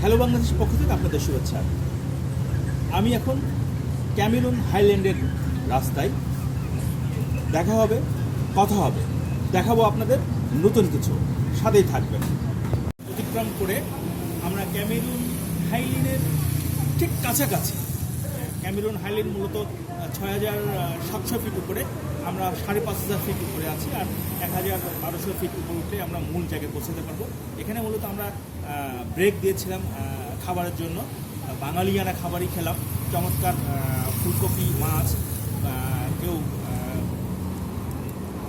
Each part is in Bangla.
হ্যালো বাংলাদেশের পক্ষ থেকে আপনাদের শুভেচ্ছা। আমি এখন ক্যামেরুন হাইল্যান্ডের রাস্তায়। দেখা হবে, কথা হবে। দেখাবো আপনাদের নতুন কিছু। সাথেই থাকবেন। অতিক্রম করে আমরা ক্যামেরুন হাইল্যান্ডের ঠিক কাছাকাছি। ক্যামেরুন হাইল্যান্ড মূলত ছয় হাজার সাতশো ফিট উপরে। আমরা সাড়ে পাঁচ হাজার ফিট উপরে আছি আর এক হাজার বারোশো ফিট উপরে উঠলে আমরা মূল জায়গায় পৌঁছাতে পারব। এখানে মূলত আমরা ব্রেক দিয়েছিলাম খাবারের জন্য। বাঙালিয়ানা খাবারই খেলাম। চমৎকার ফুলকপি, মাছ কেউ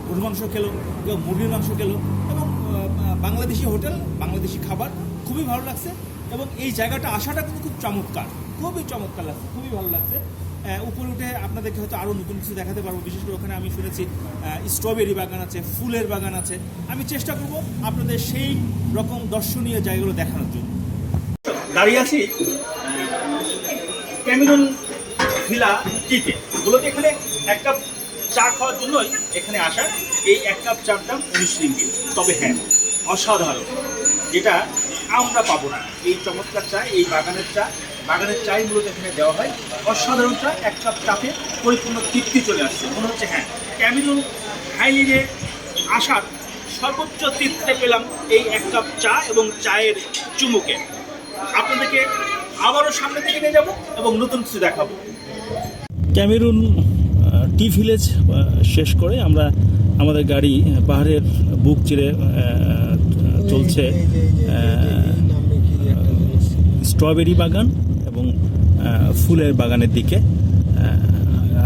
গরুর মাংস খেলো, কেউ মুরগির মাংস খেলো এবং বাংলাদেশি হোটেল, বাংলাদেশি খাবার। খুবই ভালো লাগছে। এবং এই জায়গাটা আসাটা কিন্তু খুব চমৎকার, খুবই চমৎকার লাগছে, খুবই ভালো লাগছে। উপরে উঠে আপনাদেরকে হয়তো আরও নতুন কিছু দেখাতে পারব। বিশেষ করে ওখানে আমি শুনেছি স্ট্রবেরি বাগান আছে, ফুলের বাগান আছে। আমি চেষ্টা করব আপনাদের সেই রকম দর্শনীয় জায়গাগুলো দেখানোর জন্য। দাঁড়িয়ে আছি ক্যামিরন ভিলা টিতে। মূলত এখানে এক কাপ চা খাওয়ার জন্যই এখানে আসা। এই এক কাপ চার দাম উনিশ তবে হ্যাঁ অসাধারণ। যেটা আমরা পাবো না। এই চমৎকার চা, এই বাগানের চা, বাগানের চাই মূলত এখানে দেওয়া হয়। অসাধারণ চা, এক কাপ চাপে পরিপূর্ণ তৃপ্তি চলে আসছে। মনে হচ্ছে হ্যাঁ ক্যামিরন হাইলিনে আসার সর্বোচ্চ তৃপ্তি পেলাম এই এক কাপ চা এবং চায়ের চুমুকে। আপনাদেরকে আবারও সামনে থেকে নিয়ে যাব এবং নতুন কিছু দেখাবো। ক্যামেরুন টি ভিলেজ শেষ করে আমরা আমাদের গাড়ি পাহাড়ের বুক চিরে চলছে স্ট্রবেরি বাগান এবং ফুলের বাগানের দিকে।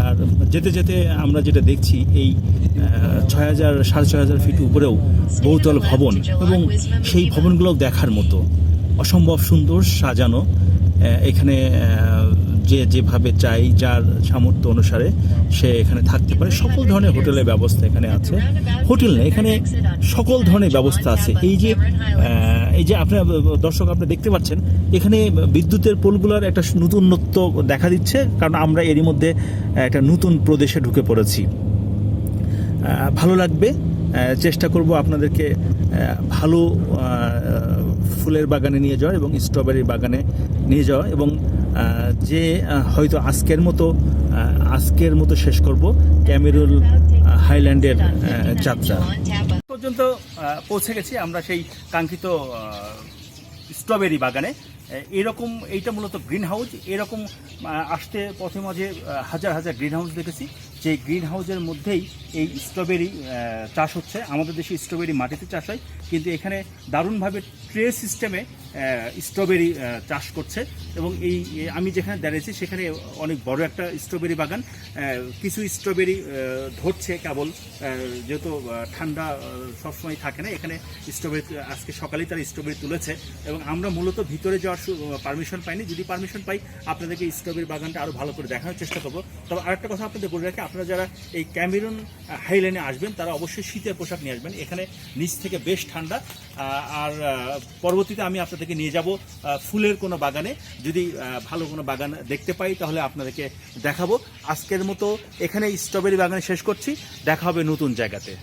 আর যেতে যেতে আমরা যেটা দেখছি, এই ছয় হাজার, সাড়ে ছয় হাজার ফিট উপরেও বহুতল ভবন এবং সেই ভবনগুলো দেখার মতো। অসম্ভব সুন্দর সাজানো এখানে যে যেভাবে চাই, যার সামর্থ্য অনুসারে সে এখানে থাকতে পারে। সকল ধরনের হোটেলের ব্যবস্থা এখানে আছে। হোটেল না এখানে সকল ধরনের ব্যবস্থা আছে। এই যে এই যে আপনার, দর্শক আপনি দেখতে পাচ্ছেন, এখানে বিদ্যুতের পোলগুলোর একটা নতুনত্ব দেখা দিচ্ছে, কারণ আমরা এরই মধ্যে একটা নতুন প্রদেশে ঢুকে পড়েছি। ভালো লাগবে চেষ্টা করব আপনাদেরকে ভালো ফুলের বাগানে নিয়ে যাওয়া এবং স্ট্রবেরি বাগানে নিয়ে যাওয়া এবং যে হয়তো আজকের মতো আজকের মতো শেষ করব ক্যামেরুল হাইল্যান্ডের যাত্রা। পর্যন্ত পৌঁছে গেছি আমরা সেই কাঙ্ক্ষিত স্ট্রবেরি বাগানে। এরকম এইটা মূলত গ্রিন হাউস এরকম আসতে পথে মাঝে হাজার হাজার গ্রিন হাউস দেখেছি। যে গ্রিন হাউসের মধ্যেই এই স্ট্রবেরি চাষ হচ্ছে। আমাদের দেশে স্ট্রবেরি মাটিতে চাষ হয়, কিন্তু এখানে দারুণভাবে ট্রে সিস্টেমে স্ট্রবেরি চাষ করছে। এবং এই আমি যেখানে দাঁড়িয়েছি, সেখানে অনেক বড় একটা স্ট্রবেরি বাগান। কিছু স্ট্রবেরি ধরছে কেবল যেহেতু ঠান্ডা সবসময় থাকে না। এখানে স্ট্রবেরি, আজকে সকালেই তারা স্ট্রবেরি তুলেছে। এবং আমরা মূলত ভিতরে যাওয়ার পারমিশন পাইনি। যদি পারমিশন পাই, আপনাদেরকে স্ট্রবেরি বাগানটা আরও ভালো করে দেখানোর চেষ্টা করব। তবে আরেকটা কথা আপনাদের বলে রাখি আপনারা যারা এই ক্যামেরুন হাইল্যান্ডে আসবেন, তারা অবশ্যই শীতের পোশাক নিয়ে আসবেন। এখানে নিচ থেকে বেশ ঠান্ডা। আর পরবর্তীতে আমি আপনাদেরকে নিয়ে যাব ফুলের কোনো বাগানে। যদি ভালো কোনো বাগান দেখতে পাই, তাহলে আপনাদেরকে দেখাবো। আজকের মতো এখানে স্ট্রবেরি বাগানে শেষ করছি। দেখা হবে নতুন জায়গাতে।